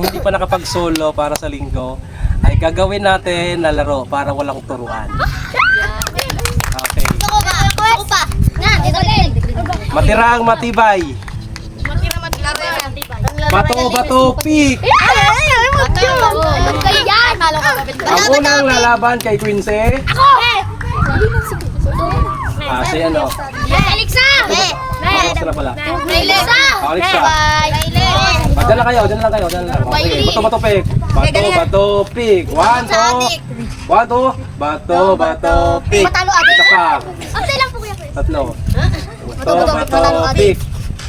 hindi pa nakapag-solo para sa linggo, ay gagawin natin na laro para walang turuan. Okay. Ako pa, ako pa. Na, dito din. Matirang matibay. Bato, bato, pick. Ang unang lalaban kay Quincy. Ako! Ah, si ano? Alexa! Alexa pala. Alexa! Alexa. Ah, dyan lang kayo, dyan lang kayo, dyan lang. Okay, bato, bato, pick. Bato, bato, pick. One, two. One, two. Bato, bato, pick. Matalo, ate. Isa pa. Update lang po kuya. Tatlo. Bato, bato, pick.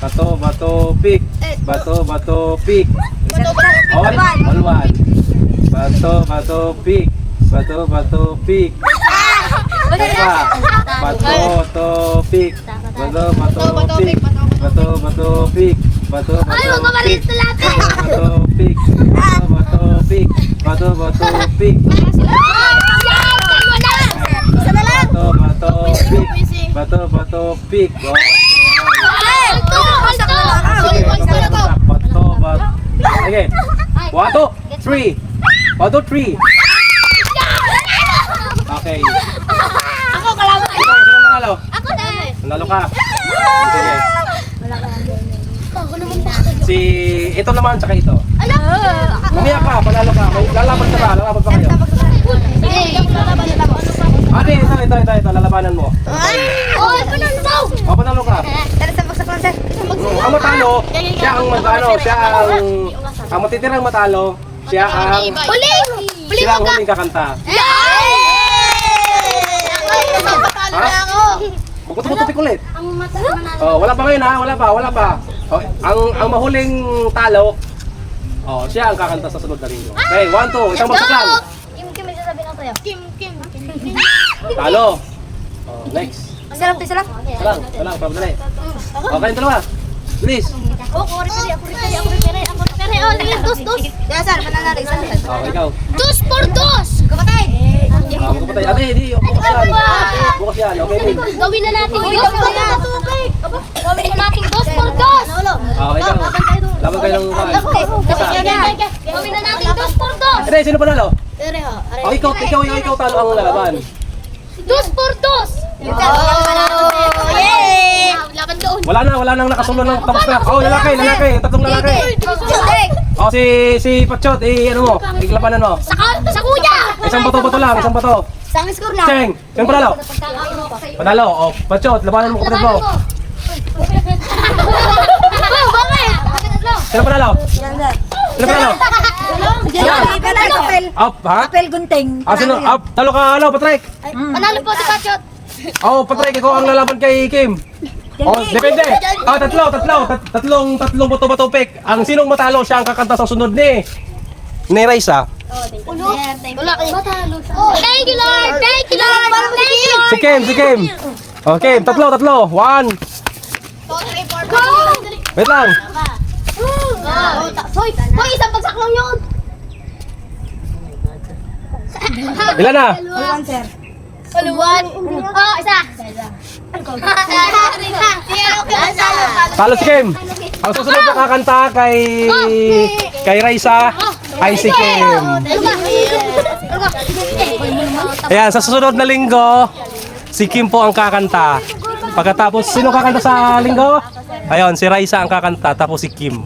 Bato, bato, pick. Bato, bato, pick. On, on one. Bato, bato, pick. Bato, bato. Isa pa. Bato, bato, pick. Bato, bato, pick. Bato, bato, pick. Bato, Ay, huwag bato, ka maliit sa lahat eh. Bato, pick. Bato, bato, pick. Bato, bato, pick. Na. Bato, bato, pick. Bato, bato, pick. Oh. Alto! Alto! Sige, bato, bato. Sige. Two, three. Two, three. Okay. Ako kalaban. Ikaw, sino nanalo? Ako na. Nanalo ka. Sige. Naman bakit. Si, ito naman, tsaka ito. Alam! Mamaya ka, panalo ka. Lalaban ka ba? Lalaban pa kayo. Ate, ito, ito, ito, ito, lalabanan mo. Oh, panalo daw! O, panalo ka. Tara sa bagsak lang, sir. Ang matalo, siya ang matalo, siya ang, ang matitirang matalo, siya ang, Uli! Uli sila ang mo ka! huling kakanta. Patalo na ako! Bukutu-butu ulit. Ang matalo na Oh, wala pa ngayon ha, wala pa, wala pa. Oh, ang ang mahuling talo, oh, siya ang kakanta sa sunod na linggo. Okay, one, two, isang bagsak lang. Kim, Kim, may sasabihin ako sa'yo. Kim, Kim, Kim. Talo. Oh, next. Isa lang, isa lang. Isa lang, isa lang, pabdali. Okay, yung dalawa. Bilis. Oh, ako rin ako rin ako rin ako rin Oh, sige, dos, dos. Kaya sir, mananalo, isa lang. Oh, ikaw. Dos por dos! Kapatay! Ah, magpapatay. Ate, di, bukas yan. Bukas yan, okay. Gawin na natin dos por dos. Gawin na natin dos por dos. Ah, ikaw. Laban kayo ng bukas. Isa. Gawin na natin dos por dos. Ate, sino panalo? Oh, ikaw, ikaw, ikaw, ikaw talo ang lalaban. Dos por dos. Oh, yay! Laban doon. Wala na, wala nang nakasunod ng tapos na. Oh, lalaki, lalaki, tatlong lalaki. Oh, si, si Pachot, eh, ano mo, iglapanan mo. Sa, sa kuya! Isang bato-bato lang, isang bato. Sang score na. Cheng, sino panalo? Panalo, oh, Pachot, labanan mo kapatid mo. Oh, bakit? Sino panalo? Sino panalo? Apel, Up, ha? apel gunting. Ah, sino? Up, talo ka, ano, Patrick? Panalo po si Pachot. Oh, Patrick, ikaw ang lalaban kay Kim. Oh, depende. Ah, tatlo, tatlo, tat- tatlong, tatlong bato-bato pick. Ang sinong matalo, siya ang kakanta sa sunod ni. Ni Raisa. Wala kayo. Oh, thank you, Lord! Thank you, Lord! Thank you, Lord! Si Kim, si Kim. Okay, tatlo, tatlo. One. Go! Wait lang. Hoy, hoy, isang bagsak lang yun! Ilan na? Iwan, sir. One. Oh, isa. Talo si Kim. Ang susunod na kakanta kay kay Raisa ay si Kim. Ayan, sa susunod na linggo, si Kim po ang kakanta. Pagkatapos, sino kakanta sa linggo? Ayun, si Raisa ang kakanta, tapos si Kim.